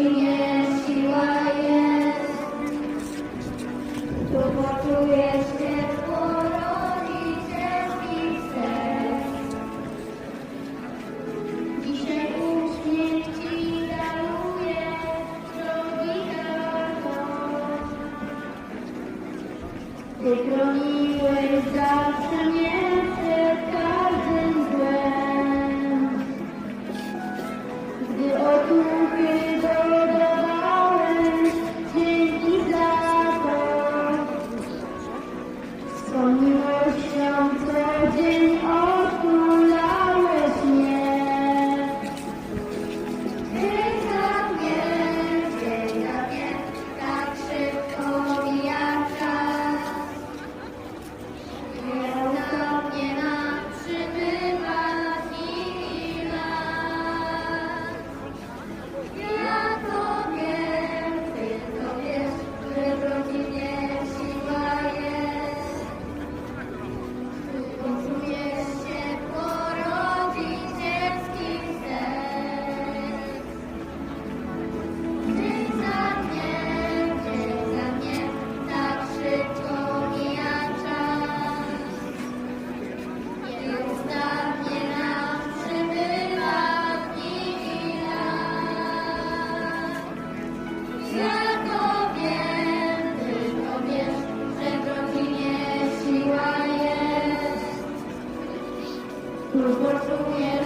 imię siła jest. Tu poczujesz ciepło rodzicielskich serc. Dzisiaj uśmiech Ci daruje drogi radość. Ty Сомневаюсь, я вам Por favor,